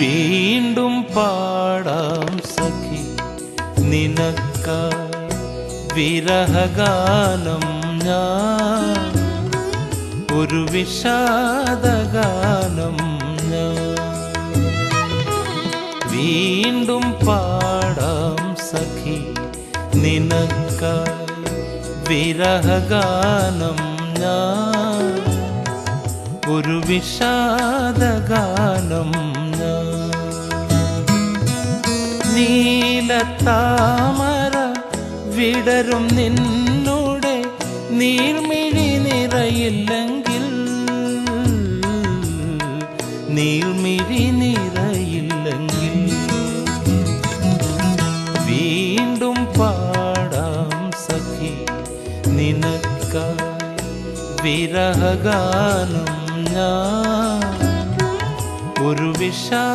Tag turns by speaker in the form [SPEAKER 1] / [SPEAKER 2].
[SPEAKER 1] വീണ്ടും പാടാം സഖി. നിനക്ക വിരഹഗാനം ഞാൻ. ഒരു വിഷാദഗാനം ഞാൻ. വീണ്ടും പാടാം സഖി. നിനക്ക വിരഹഗാനം ഞാൻ. ഒരു വിഷാദഗാനം നീലത്താമര വിടരും നിന്നുടെ നീർമിഴി നിറയില്ലെങ്കിൽ. നീർമിഴി നിറയില്ലെങ്കിൽ. വീണ്ടും പാടാം സഖി നിനക്കായി വിരഹഗാനം ഞാൻ. ഒരു വിഷാദഗാനം